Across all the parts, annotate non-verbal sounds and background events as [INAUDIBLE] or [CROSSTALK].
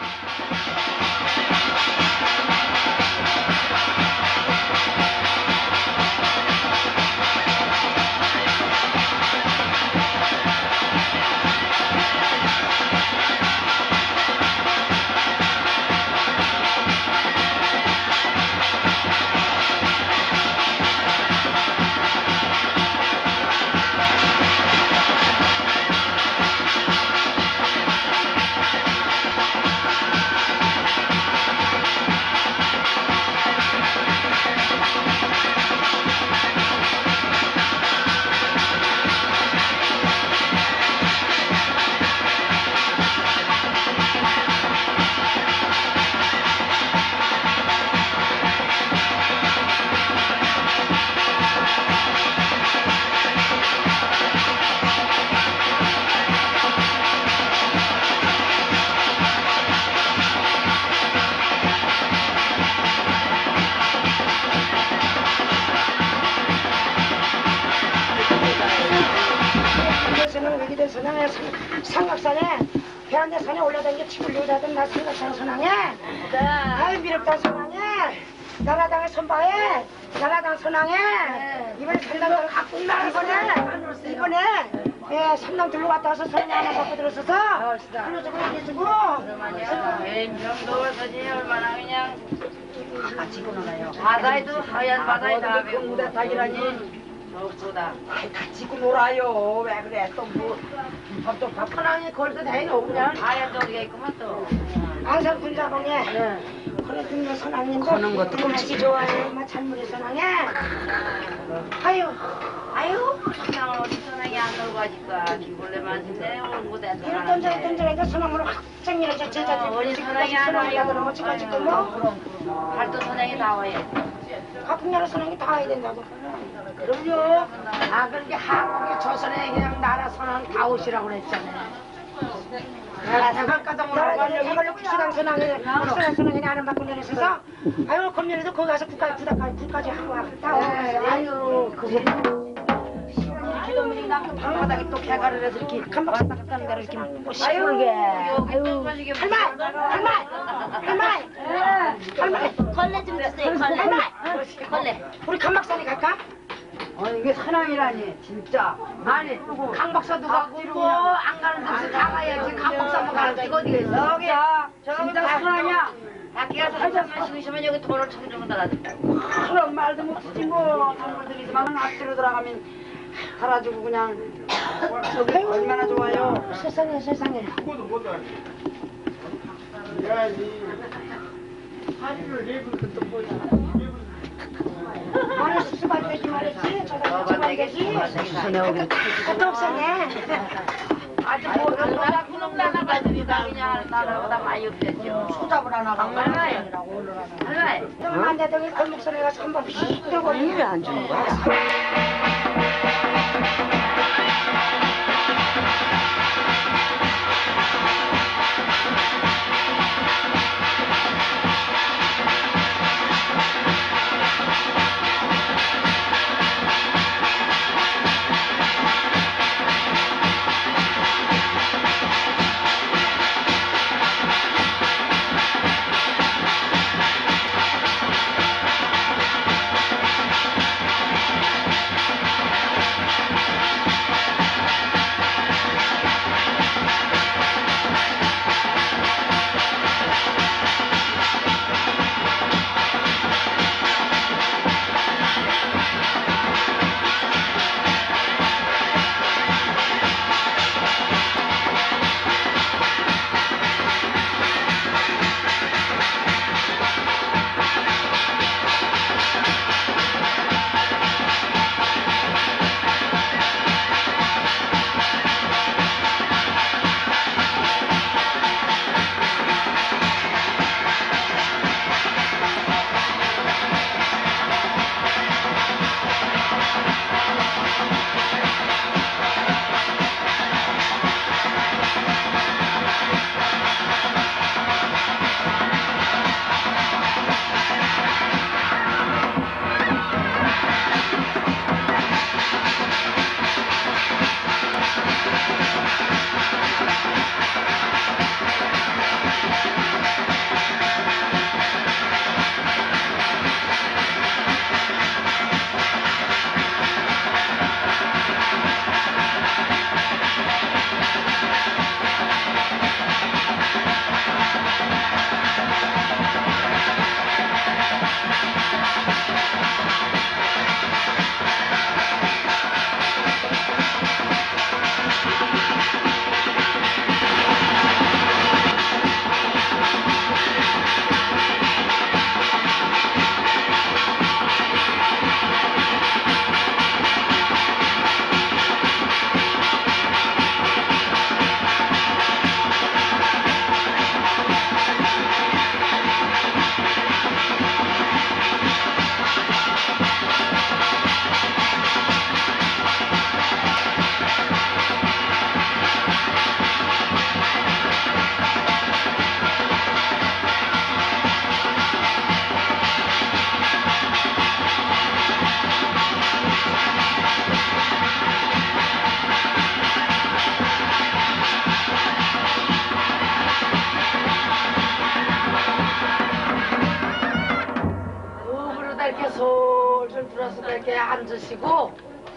여기 올라다니게 치고 요자든 나 삼각산 선왕에 아이 미륵당 선왕에 나라당의 선바에 나라당 선왕에 이번에 삼당을 갖고 있나 이번에? 이번에? 예 삼당 들로 갔다 와서 선왕 하나 갖고 들었어서 불러주고 얘기해주고. 정도 사진이 얼마나 그냥 바다에도 하얀 바다에 다 무대 닭이라니 무엇보다. 다 찍고 놀아요. 왜 그래? 또뭐 밥도 밥 하나니 걸도 다니는 없냐? 하얀 저기가 있구만 또. 안산 군자봉에. 그래 등로 선왕님도 거는 것도 끔찍이 좋아해. 엄마 찬물이 선왕에 아유. 아유. 그냥 어디 선행이 안 놀고 가니까 기골레만 짓네 무대 이런 던져 던져니까 선왕으로 확 밀어져 제자들이 어디 선행이 안 그러면 와요. 지금 지금 뭐. 발도 선행이 나와야 각국 나라 선왕이 다 해야 된다고. 그럼요. 아 그렇게 한국의 조선에 그냥 나라 선언 다 오시라고 그랬잖아요. 수강 선왕이 수강 선왕이 나는 받고 내려서서 아유 검열에도 거기 가서 국가 부다까지 국까지 하고 왔다. 아유 그게. 방바닥에 또 개가를 해서 이렇게 왔다 갔다 하는 데를 이렇게 뭐 시골게. 아유 할말! 할말! 할말! 할말! 걸레 좀 주세요 할말 걸레 우리 감박산에 갈까? 아니 이게 사랑이라니. 진짜. 아니 강 박사도 가고 있고 안 가는 데서 다 가야지. 강 박사도 가는 데 어디가 있어? 여기 진짜 사랑이야. 밖에 가서 한잔만 쉬시면 여기 돈을 청주면 달아준다고 그런 말도 못하지 뭐. 단물들이지만 앞뒤로 들어가면 달아주고 그냥. 저기 얼마나 좋아요. 세상에 세상에 나는 수수발 되지 말했지 저거 되지 것도 없었네 아주 뭐 나라 그놈 나라 가지다 그냥 나라보다 많이 없겠죠 수답을 하나 얼마예요? 얼마예요? 좀안 되더니 골목소리 가서 한번 휙 들고 왜안 주는 거야?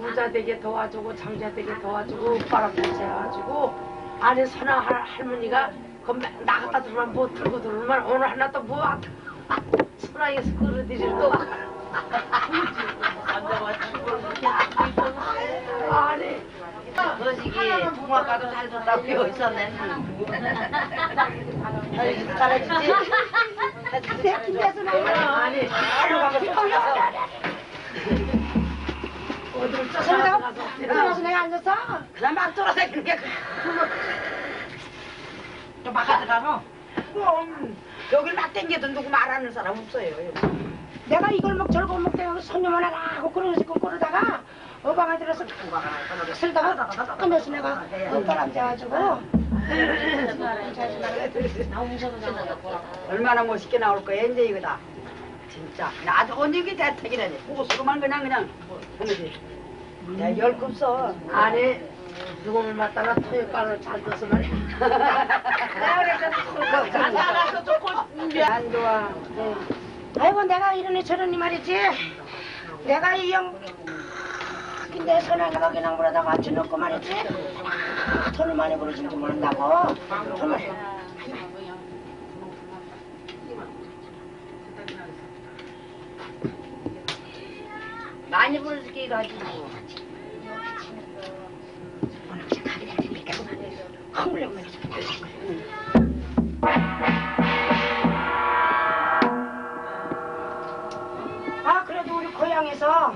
부자 되게 도와주고 장자 되게 도와주고 오빠랑 같이 해가지고 안에 선아 할- 할머니가 그 맨- 나갔다 들어오면 뭐 들고 들어오면 오늘 하나 또 뭐 선아에서 그릇들이 또 아니 거시기 통화가도 잘 준다고 배워 있었네. 잘해주지? 새끼에서 나가. 아니 어디를 그러다가 쫓아가서 들어서 내가 앉았어. 그냥 막 돌아다니는 게또 막아들어가노? 그럼 여길 막 땡겨도 누구 말하는 사람 없어요. 내가 이걸 먹 저걸 먹 때문에 손님 하나 하고 그러면서 그러다가 어방에 들어서 쓸다가 끊어서 내가 오빠를 앉아가지고 얼마나 멋있게 나올 거야 이제 이거다. 진짜. 나도 언니기 대택이라니. 고수로만 그냥 그냥 하는지. 야 열거 없어. 아니. 누구를 맡다가 토요일간을 잘 둬서 말이야. [LAUGHS] 나가서 좋고 안 좋아. 아이고 내가 이러니 저러니 말이지. 내가 이형 내 선하게가 그냥 물에다 맞춰놓고 말이지. 돈을 많이 벌어준 줄 모른다고. 돈을 많이 부르게 가지고. 말이지 아 그래도 우리 고향에서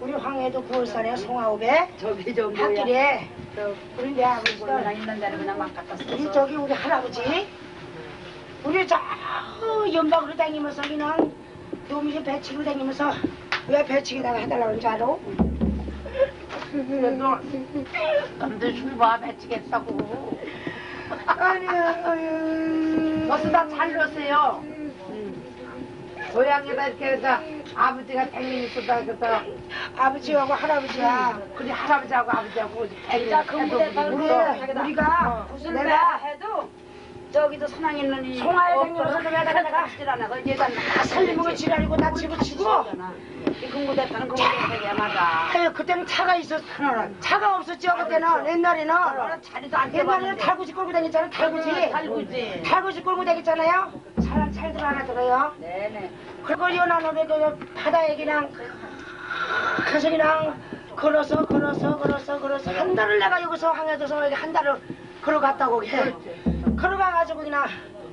우리 황해도 9월살에 송아오배 저기 저 뭐야. 밭길에 우리 내 아버지가 그냥 있는 데를 그냥 막 갖다 우리 써서. 저기 우리 할아버지 우리 저 연박으로 다니면서 그냥 놈이 배치고 다니면서 왜 배치기다가 해달라고 그런 줄 알아? 남들 술봐 배치겠다고. 아니야 아유 무슨 다잘 넣으세요. 고향에다 이렇게 해서 아버지가 백년 있었다 그래서. 아버지하고 할아버지야 그리 할아버지하고 아버지하고 자 근무대 우리 우리가 내가 해도 저기도 선왕 있는 이 송화에 다니면서 내가 내가 지라나. 얘가 다 살림을 지랄이고 나 집어치고. 이 근무대타는 근무대타야 맞아. 아유 그때는 차가 있었어 차가 없었죠 그때는. 옛날에는. 자리도 안 옛날에는 달구지 끌고 다녔잖아요 달구지. 달구지. 달구지 끌고 다녔잖아요. 사람 잘들 하나 들어요. 네네. 그걸 연안으로 그 바다에 그냥 가서 그냥 걸어서 걸어서 걸어서 걸어서 한 달을 내가 여기서 항해도서 여기 한 달을 걸어갔다고 그래 걸어가가지고 그냥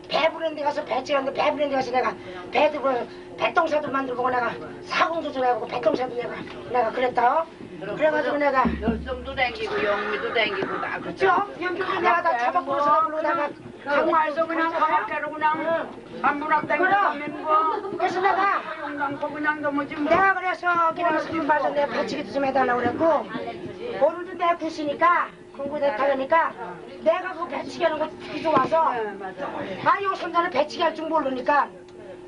배 부른 데 가서 배 찌는데 배 부른 데 가서 내가 배 들고 배똥사도 만들고 내가 사공도 해보고 배똥사도 내가 내가 그랬다. 그래가지고 내가 열성도 댕기고 영미도 댕기고 다 그죠? 연기도 내가 다 잡아보고서 그러다가 강화에서 그냥 가마kä로 그냥 한문학 댕기고 가면 뭐 그래서 내가 용강포 그냥 넘어지 뭐 내가 그래서 그냥 선물 받아서 내가 배치기도 좀 해달라고 그랬고 오늘도 내가 구시니까 공부대 타려니까 내가 그 배치기 하는 거 되게 좋아서 아 요. 손자는 배치기 할 줄 모르니까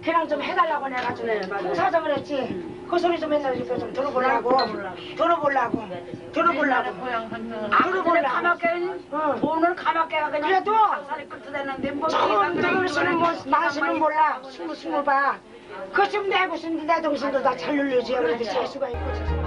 그냥 좀 해달라고 내가 좀 사정을 했지. 그 소리 좀 맨날 이렇게 좀 들어보려고. 들어보려고. 들어보려고. 들어보려고. 가마kä 응. 오늘 가마kä가 그냥 그래도 처음 들으시는 뭐 맛이는 몰라. 스물 스물 봐. 그좀 내고 싶은데 내 동생도 다 잘 눌러줘야 그래도 재수가 있고